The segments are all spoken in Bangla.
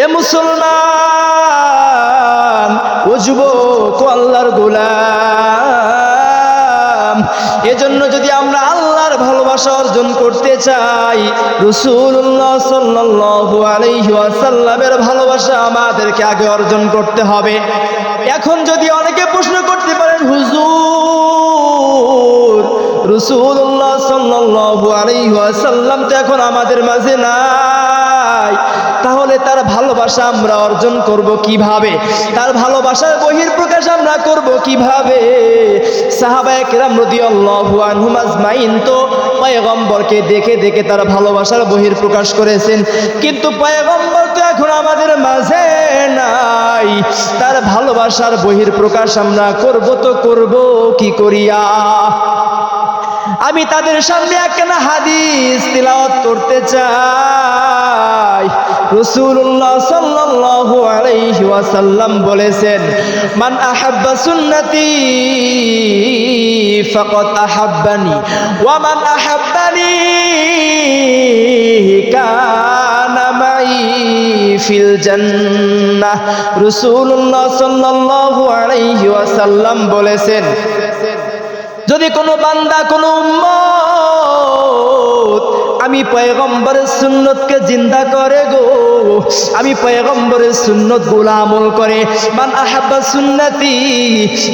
এ মুসলমান, ও যুবক আল্লাহর গোলাম, এজন্য যদি আমরা আল্লাহর ভালোবাসা অর্জন করতে চাই রসুল্লাহ সাল্লাল্লাহু আলাইহি ওয়াসাল্লামের ভালোবাসা আমাদেরকে আগে অর্জন করতে হবে। এখন যদি অনেকে প্রশ্ন করতে পারেন, হুজুর রসুল্লাহ আলাইহি ওয়াসাল্লাম তো এখন আমাদের মাঝে তার ভালোবাসা আমরা অর্জন করব কীভাবে? তার ভালোবাসার বহির প্রকাশ আমরা করব কীভাবে? সাহাবায়ে কেরাম রাদিয়াল্লাহু আনহুম আজমাইন তো পয়গম্বরকে দেখে দেখে তার ভালোবাসার বহির প্রকাশ করেছেন। কিন্তু পয়গম্বর তো এখন আমাদের মাঝে নাই। তার ভালোবাসার বহির প্রকাশ আমরা করব তো করব কি করিয়া? আমি তাদের সামনে একখানা হাদিস তিলাওয়াত করতে চাই। রাসূলুল্লাহ সাল্লাল্লাহু আলাইহি ওয়াসাল্লাম বলেছেন, মান আহাব্বা সুন্নতি ফাকাদ আহাব্বানি, ওয়া মান আহাব্বানি কানা মাই ফিল জান্নাহ। রাসূলুল্লাহ সাল্লাল্লাহু আলাইহি ওয়াসাল্লাম বলেছেন, যদি কোনো বান্দা, কোনো উম্মত আমি পয়গম্বরের সুন্নতকে জিন্দা করে গো। আমি পয়গম্বরের সুন্নতগুলা করে। মান আহাব্বা সুন্নতি,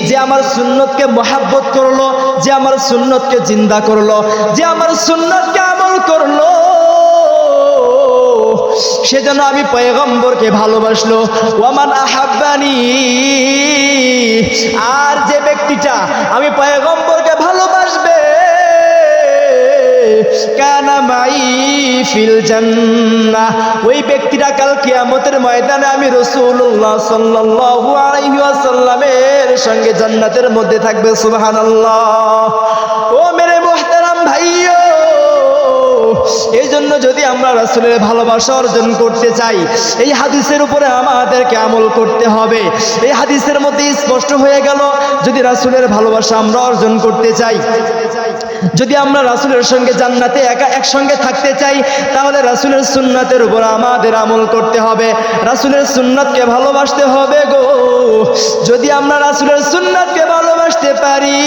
যে আমার সুন্নতকে মহাব্বত করল, যে আমার সুন্নতকে জিন্দা করল, যে আমার সুন্নতকে আমল করল সেজন্য আমি পয়গম্বরকে ভালোবাসলো। ওয়ামান আহাব্বানি, আর যে ব্যক্তিটা আমি পয়গম্বরকে ভালোবাসবে কানা মাই ফিল জান্নাহ। ওই ব্যক্তিটা কাল কিয়ামতের ময়দানে আমি রাসূলুল্লাহ সাল্লাল্লাহু আলাইহি সঙ্গে জান্নাতের মধ্যে থাকবে, সুবহানাল্লাহ। ও মেরে মুহতারাম ভাইও এই জন্য যদি আমরা রাসুলের ভালোবাসা অর্জন করতে চাই, এই হাদিসের উপরে আমাদেরকে আমল করতে হবে। এই হাদিসের মধ্যে স্পষ্ট হয়ে গেল, যদি রাসুলের ভালোবাসা আমরা অর্জন করতে চাই যদি আমরা রাসুলের সঙ্গে জান্নাতে একা একসঙ্গে থাকতে চাই, তাহলে রাসুলের সুন্নাতের উপর আমাদের আমল করতে হবে। রাসুলের সুন্নাতকে ভালোবাসতে হবে গো। যদি আমরা রাসুলের সুন্নাতকে ভালোবাসতে পারি,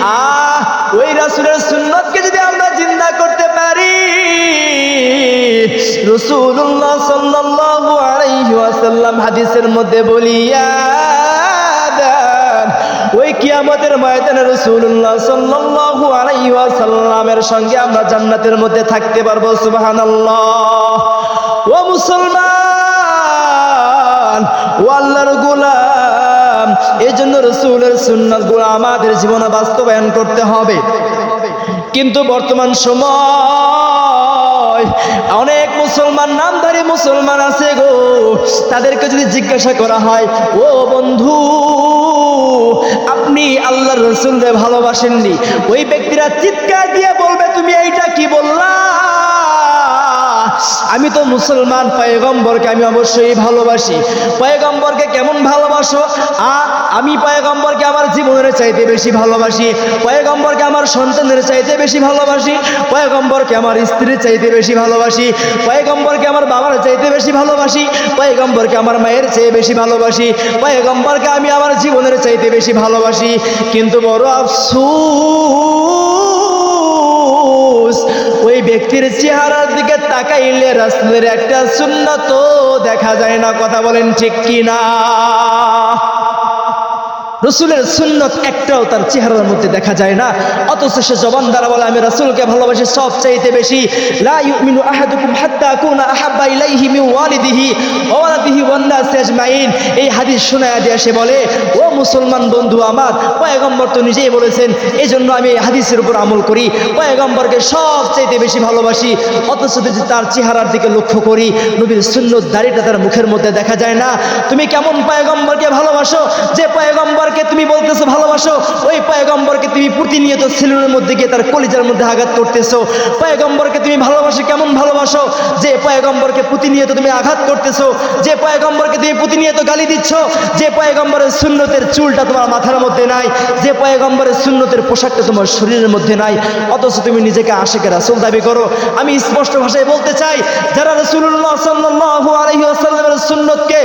আহ, ওই রাসুলের সুন্নতকে যদি আমরা জিন্দা করতে পারি রসুল্লাহ সাল্লাল্লাহু আলাইহি ওয়াসাল্লাম হাদিসের মধ্যে বলিয়া কিয়ামতের ময়দানে রসুল্লাহ সাল্লাল্লাহু আলাইহি ওয়াসাল্লামের সঙ্গে আমরা জান্নাতের মধ্যে থাকতে পারব, সুবহানাল্লাহ। ও মুসলমান, ও আল্লাহর গোলাম এই জন্য রসুলের সুন্নাতগুলো আমাদের জীবনে বাস্তবায়ন করতে হবে। কিন্তু বর্তমান সময় অনেক মুসলমান, নামধারী মুসলমান আছে গো, তাদেরকে যদি জিজ্ঞাসা করা হয়, ও বন্ধু আপনি আল্লাহ রসুলদের ভালোবাসেননি। ওই ব্যক্তিরা চিৎকার দিয়ে বলবে তুমি এইটা কি বললা? আমি তো মুসলমান, পয়গম্বরকে আমি অবশ্যই ভালোবাসি। পয়গম্বরকে কেমন ভালোবাসো? আ, আমি পয়গম্বরকে আমার জীবনের চাইতে বেশি ভালোবাসি। পয়গম্বরকে আমার সন্তানের চাইতে বেশি ভালোবাসি। পয়গম্বরকে আমার স্ত্রীর চাইতে বেশি ভালোবাসি। পয়গম্বরকে আমার বাবার চাইতে বেশি ভালোবাসি। পয়গম্বরকে আমার মায়ের চেয়ে বেশি ভালোবাসি। পয়গম্বরকে আমি আমার জীবনের চাইতে বেশি ভালোবাসি। কিন্তু বড় আফসুস ওই ব্যক্তির চেহারার দিকে তাকাইলে রাসুলের একটা সুন্নত দেখা যায় না। কথা বলেন ঠিক কি না রসুলের সুন্নত একটাও তার চেহারার মধ্যে দেখা যায় না। অথচ সে জবান দ্বারা বলে, আমি রসুলকে ভালোবাসি সব চাইতে বেশি এই হাদিস শোনায়া দিয়ে সে বলে, ও মুসলমান বন্ধু আমার, পয়গম্বর তো নিজেই বলেছেন এই জন্য আমি এই হাদিসের উপর আমল করি। পয়গম্বরকে সব চাইতে বেশি ভালোবাসি, অথচ যদি তার চেহারার দিকে লক্ষ্য করি, নবীর সুন্নত দাড়িটা তার মুখের মধ্যে দেখা যায় না। তুমি কেমন পয়গম্বরকে ভালোবাসো? যে পয়গম্বরকে পয়গম্বরকে তুমি বলতেছো ভালোবাসো, ওই পয়গম্বরকে তুমি প্রতিনিয়ত সেলুনের মধ্যে গিয়ে তার কলিজার মধ্যে আঘাত করতেছো। পয়গম্বরকে তুমি ভালোবাসো, কেমন ভালোবাসো? যে পয়গম্বরকে প্রতিনিয়ত তুমি আঘাত করতেছো, যে পয়গম্বরকে তুমি প্রতিনিয়ত গালি দিচ্ছ, যে পয়গম্বরের সুন্নতের চুলটা তোমার মাথার মধ্যে নাই, যে পয়গম্বরের সুন্নতের পোশাকটা তোমার শরীরের মধ্যে নাই, অথচ তুমি নিজেকে আশেকে রাসুল দাবি করো। আমি স্পষ্ট ভাষায় বলতে চাই, যারা রসুল্লাহ সাল্লাহ আলহি সুন্নতকে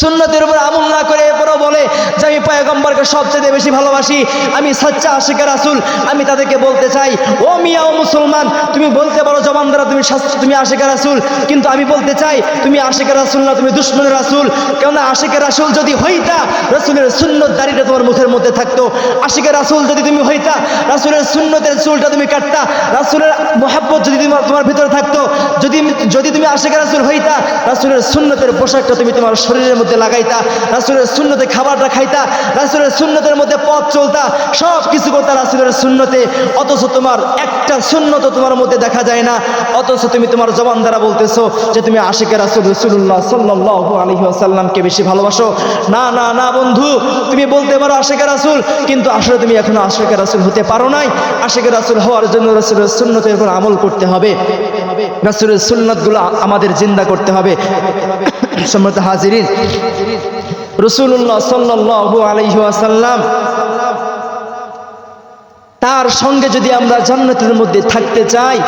সুন্নতের উপর আমল না করে এরপরও বলে যে আমি পয়গম্বরকে সবচেয়ে বেশি ভালোবাসি, আমি সাচ্চা আশিকা রাসুল, আমি তাদেরকে বলতে চাই, ও মিয়া, ও মুসলমান, তুমি বলতে পারো জবান দ্বারা তুমি তুমি আশিকা রাসুল, কিন্তু আমি বলতে চাই, তুমি আশিকা রাসুল না, তুমি দুশ্মনের রাসুল, কেননা আশিকা রাসুল যদি হইতা, রাসুলের সুন্নত দাড়িটা তোমার মুখের মধ্যে থাকতো। আশিকা রাসুল যদি তুমি হইতা, রাসুলের সুন্নতের চুলটা তুমি কাটতা, রাসুলের মোহাব্বত যদি তোমার তোমার ভিতরে থাকতো, যদি যদি তুমি আশিকা রাসুল হইতা, রাসুলের সুন্নতের পোশাকটা তুমি তোমার শরীরের মধ্যে লাগাইতা, রাসুলের সুন্নতে খাবারটা খাইতা রাসুলের সুন্নতের মধ্যে পথ চলতা সব কিছু করতা রাসুলের সুন্নতে। অথচ তোমার একটা সুন্নত তোমার মধ্যে দেখা যায় না। অথচ তুমি তোমার জবান দ্বারা বলতেছো যে তুমি আশিকে রাসুল রসুল্লাহ সাল্লাহ আলহি আসাল্লামকে বেশি ভালোবাসো। না না না বন্ধু, তুমি বলতে পারো আশিকে রাসুল, কিন্তু আসলে তুমি এখনও আশিকে রাসুল হতে পারো নাই। আশিকে রাসুল হওয়ার জন্য রসুলের সুন্নতের উপর আমল করতে হবে। রাসুলের সুন্নতগুলো আমাদের জিন্দা করতে হবে। সম্মত হাজিরিন রসুল্লাহ সাল্লাহ আলহি আসাল্লাম তার সঙ্গে যদি আমরা জান্নাতের মধ্যে থাকতে চাই,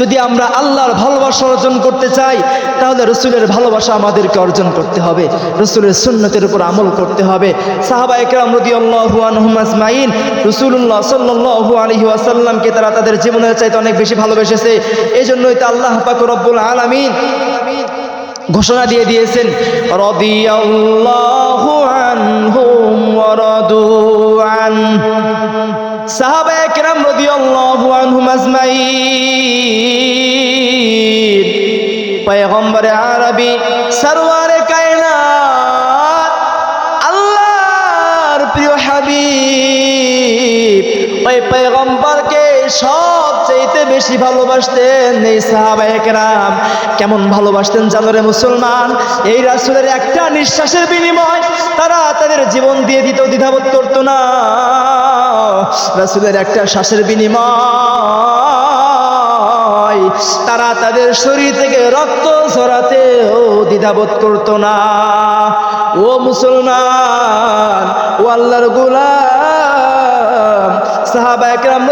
যদি আমরা আল্লাহর ভালোবাসা অর্জন করতে চাই, তাহলে রসুলের ভালোবাসা আমাদেরকে অর্জন করতে হবে, রসুলের সুন্নতের উপর আমল করতে হবে। সাহাবা একরাম রদি আল্লাহু আনহুম আজমাইন রসুল্লাহ সাল্লাল্লাহু আলাইহি ওয়াসাল্লামকে তারা তাদের জীবনের চাইতে অনেক বেশি ভালোবেসেছে। এই জন্যই তো আল্লাহ পাক রব্বুল আলামিন ঘোষণা দিয়ে দিয়েছেন, রদিয়াল্লাহু আনহুম ওয়া রাদু আন। সাহাবা একরাম রাদিয়াল্লাহু আনহুম আজমাইন। পয়গম্বরে আরবি সরওয়ারে বেশি ভালোবাসতেন এই সাহাবায়ে কেরাম। কেমন ভালোবাসতেন জানো রে মুসলমান? এই রাসূলের একটা নিঃশ্বাসের বিনিময় তারা তাদের জীবন দিয়ে দিতেও দ্বিধাবোধ করতো না। রাসূলের একটা শ্বাসের বিনিময় তারা তাদের শরীর থেকে রক্ত ছড়াতেও দ্বিধাবোধ করতো না। ও মুসলমান, ও আল্লাহর গুলাম সাহাবা একরাম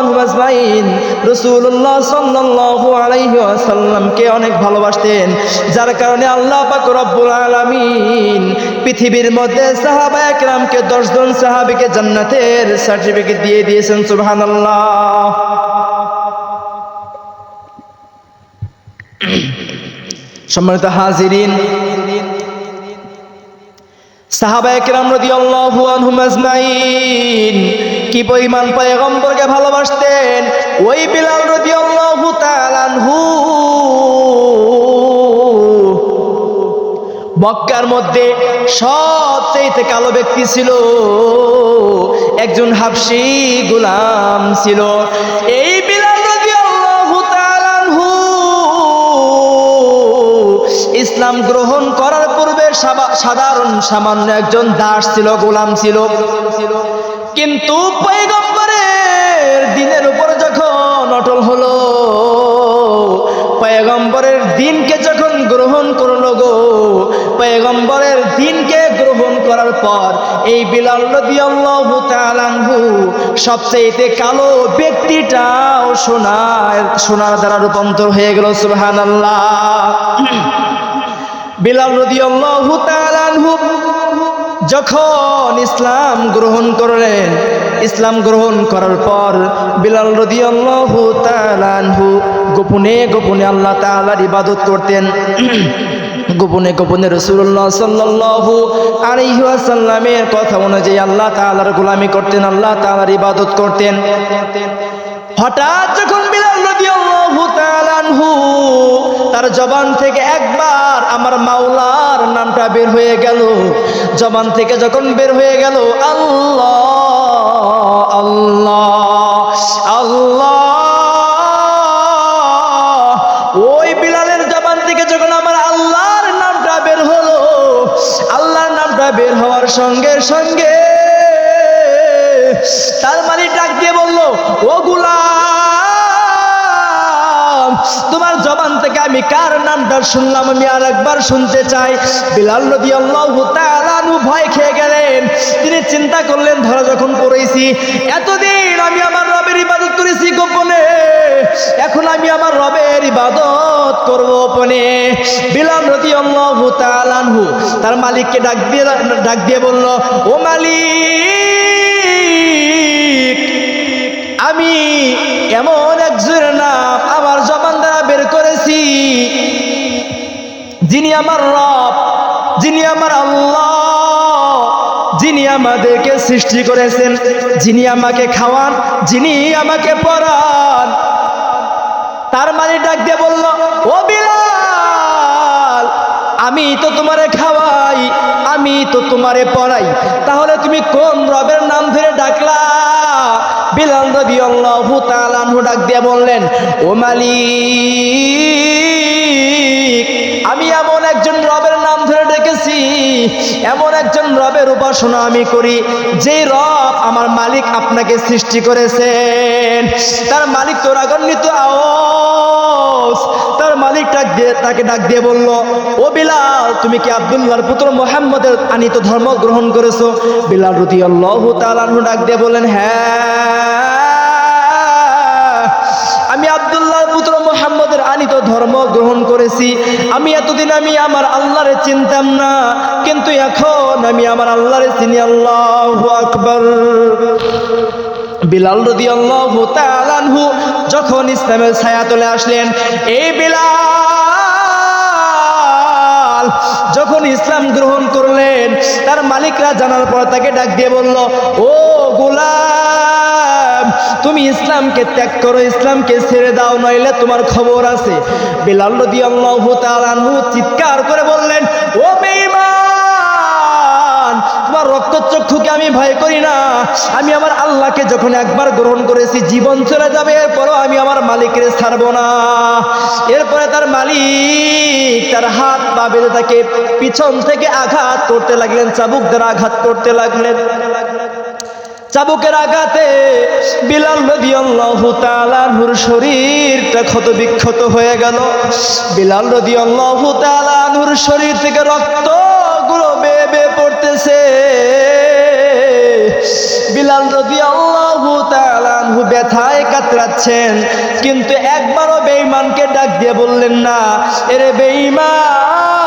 আনহুম আজমাইন, রাসূলুল্লাহ সাল্লাল্লাহু আলাইহি ওয়াসাল্লামকে অনেক ভালোবাসতেন। যার কারণে আল্লাহ পাক রব্বুল পৃথিবীর মধ্যে সাহাবা একরামকে 10 জন সাহাবীকে জান্নাতের সার্টিফিকেট দিয়ে দিয়েছেন, সুবহানাল্লাহ। সম্মানিত হাজিরিন কি পরিমাণ পয়গম্বরকে ভালোবাসতেন? ওই বিলাল রাদিয়াল্লাহু তাআলা আনহু। মক্কার মধ্যে সবচেয়ে কালো ব্যক্তি ছিল একজন হাফসি গোলাম ছিল। এই বিলাল রাদিয়াল্লাহু তাআলা আনহু ইসলাম গ্রহণ করার সাবা- সাধারণ সামান্য একজন দাস ছিল, গোলাম ছিল। কিন্তু পয়গম্বরের দিনের উপর যখন অটল হলো, পয়গম্বরের দিনকে যখন গ্রহণ করল গো, পয়গম্বরের দিনকে গ্রহণ করার পর এই বিলাল রাদিয়াল্লাহু তাআলা আনহু সবচেয়ে কালো ব্যক্তিটাও সোনার সোনার দ্বারা রূপান্তর হয়ে গেল, সুবহানাল্লাহ। বিলাল রাদিয়াল্লাহু তাআলা আনহু যখন ইসলাম গ্রহণ করলেন, ইসলাম গ্রহণ করার পর বিলাল রাদিয়াল্লাহু আনহু গোপনে গোপনে আল্লাহ তাআলার ইবাদত করতেন। গোপনে গোপনে রসুল্লাহ সাল্লাল্লাহু আলাইহি ওয়াসাল্লামের কথা অনুযায়ী আল্লাহ তাআলার গোলামি করতেন, আল্লাহ তাআলার ইবাদত করতেন। হঠাৎ যখন বিলাল তাআলা আনহু তার জবান থেকে একবার আমার মাওলার নামটা বের হয়ে গেল। জবান থেকে যখন বের হয়ে গেল, আল্লাহ আল্লাহ আল্লাহ। ওই বিলালের জবান থেকে যখন আমার আল্লাহর নামটা বের হলো, আল্লাহর নামটা বের হওয়ার সঙ্গে সঙ্গে তার মালিক ডাক দিয়ে বলল, ও গুলাম তোমার জবান থেকে আমি কার নামটা শুনলাম? আমি আর একবার শুনতে চাই। বিলাল নদী আল্লাহ ভয় খেয়ে গেলেন। তিনি চিন্তা করলেন, ধরা যখন পড়েছি, এতদিন আমি আমার রবের ইবাদত করেছি গোপনে। এখন আমি আমার রবের ইবাদত করব গোপনে। বিলাল নদী আল্লাহ তালানহু তার মালিককে ডাক দিয়ে ডাক দিয়ে বলল, ও মালিক, আমি এমন যিনি আমার রব, যিনি আমার আল্লাহ, যিনি আমাদেরকে সৃষ্টি করেছেন, যিনি আমাকে খাওয়ান, যিনি আমাকে পড়ান। তার মানে ডাক দিয়ে বলল, ও বিলাল, আমি তো তোমারে খাওয়াই, আমি তো তোমারে পড়াই। তাহলে তুমি কোন রবের নাম ধরে ডাকলা? বিলাল রবি আল্লাহ ডাক দিয়ে বললেন, ও মালিক আমি এমন একজন রবের নাম ধরে ডেকেছি, এমন একজন রবের উপাসনা আমি করি যে রব আমার মালিক আপনাকে সৃষ্টি করেছেন। তার মালিক তো রাগান্বিত আওয়াজ তার মালিক ডাক দিয়ে, তাকে ডাক দিয়ে বলল, ও বিলাল, তুমি কি আব্দুল্লাহর পুত্র মোহাম্মদের আনিত ধর্ম গ্রহণ করেছ? বিলাল রতি আল্লাহ তালানহু ডাক দিয়ে বললেন হ্যাঁ। আনিত ধর্ম গ্রহণ করেছি। আমি এতদিন আমি আমার আল্লাহরে চিনতাম না, কিন্তু এখন আমি আমার আল্লাহরে চিনি। আল্লাহ আকবর। বিলাল রদি আল্লাহ যখন ইসলামের ছায়া তুলে আসলেন এই বিলাল! যখন ইসলাম গ্রহণ করলেন, তার মালিকরা জানার পর তাকে ডাক দিয়ে বলল, ও গোলাম! তুমি ইসলামকে ত্যাগ করো, ইসলামকে ছেড়ে দাও, নইলে তোমার খবর আছে। বিলাল রদি আল্লাহ তালানহু চিৎকার করে বললেন, ও বেঈমান, তোমার রক্তচক্ষুকে আমি ভয় করি না। আমি আমার আল্লাহকে যখন একবার গ্রহণ করেছি, জীবন চলে যাবে, এরপরও আমি আমার মালিকের ছাড়বো না। এরপরে তার মালিক তার হাত পা বেঁধে তাকে পিছন থেকে আঘাত করতে লাগলেন চাবুক দ্বারা আঘাত করতে লাগলেন। চাবুকের আঘাতে বিলাল রদিয়াল্লাহু তাআলার শরীরটা ক্ষত বিক্ষত হয়ে গেল। বিলাল রদিয়াল্লাহু তাআলার শরীর থেকে রক্তগুলো বেয়ে পড়তেছে। বিলাল রদিয়াল্লাহু তাআলাহু ব্যথায় কাতরাচ্ছেন, কিন্তু একবারও বেঈমানকে ডাক দিয়ে বললেন না, এরে বেঈমান!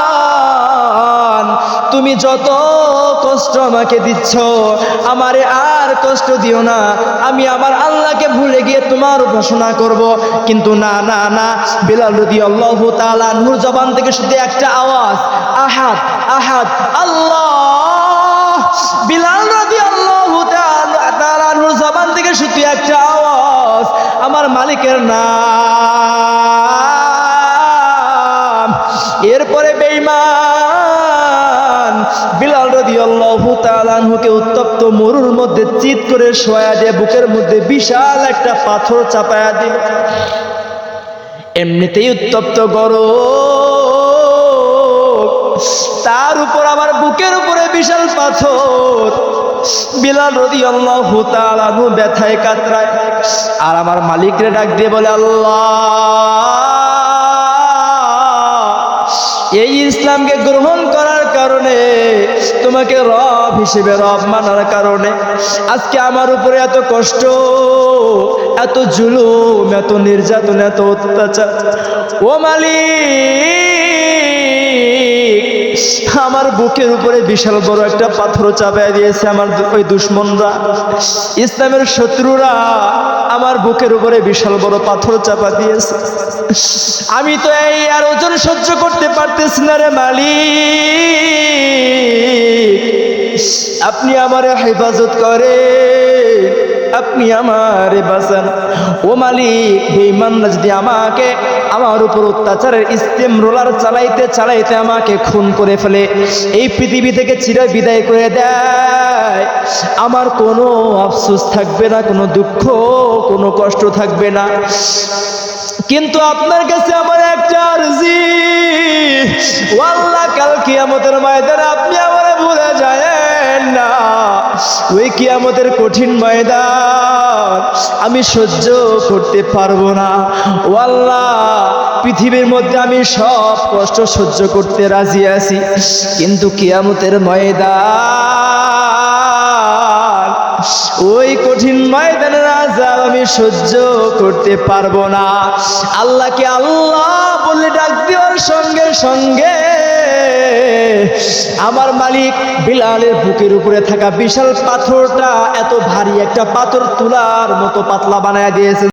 তুমি যত কষ্ট আমাকে দিচ্ছ, আমারে আর কষ্ট দিও না। আমি আমার আল্লাহকে ভুলে গিয়ে তোমার উপাসনা করব। কিন্তু না না না, বিলাল রদি আল্লাহ তালানহুর জবান থেকে শুধু একটা আওয়াজ। আহাদ আহাদ, আল্লাহ! বিলাল রদি আল্লাহ তালানহুর জবান থেকে শুধু একটা আওয়াজ। আমার মালিকের নাম আনহুকে উত্তপ্ত মরুর মধ্যে চিত করে শোয়া দিয়ে বুকের মধ্যে বিশাল একটা পাথর চাপায়া দিল। এমনিতেই উত্তপ্ত গরম। তার উপর আমার বুকের উপরে বিশাল পাথর। বিলাল রদি আল্লাহ তালানু ব্যথায় কাতরায়। আর আমার মালিকরে ডাক দিয়ে বলে, আল্লাহ, এই ইসলামকে গ্রহণ করার কারণে তোমাকে রব হিসেবে, রব মানার কারণে। আজকে আমার উপরে এত কষ্ট, এত জুলুম, এত নির্যাতন, এত অত্যাচার। ও মালিক! আমার বুকের উপরে বিশাল বড় একটা পাথর চাপায় দিয়েছে আমার ওই দুশ্মনরা। ইসলামের শত্রুরা আমার বুকের উপরে বিশাল বড় পাথর চাপা দিয়েছে। আমি তো এই আর ওজন সহ্য করতে পারতেছি না রে মালিক। আপনি আমার হেফাজত করে আপনি আমারে বাঁচান। ও মালিক বেঈমানরা যদি আমাকে, আমার উপর অত্যাচারের ইস্তেম রোলার চালাইতে চালাইতে আমাকে খুন করে ফেলে, এই পৃথিবী থেকে চির বিদায় করে দেয়। আমার কোনো আফসোস থাকবে না, কোনো দুঃখ, কোনো কষ্ট থাকবে না। কিন্তু আপনার কাছে আমার একটা আরজি। ও আল্লাহ কাল কিয়ামতের ময়দানে আপনি আমারে ভুলে যায়েন ওই কিয়ামতের কঠিন ময়দান আমি সহ্য করতে পারব না। ও আল্লাহ পৃথিবীর মধ্যে আমি সব কষ্ট সহ্য করতে রাজি আছি। কিন্তু কিয়ামতের ময়দান, ওই কঠিন আমি সহ্য করতে পারব না। আল্লাহকে আল্লাহ বলে ডাক সঙ্গে সঙ্গে। আমার মালিক বিলালের বুকের উপরে থাকা বিশাল পাথরটা এত ভারী একটা পাথর তোলার মতো পাতলা বানায় দিয়েছে।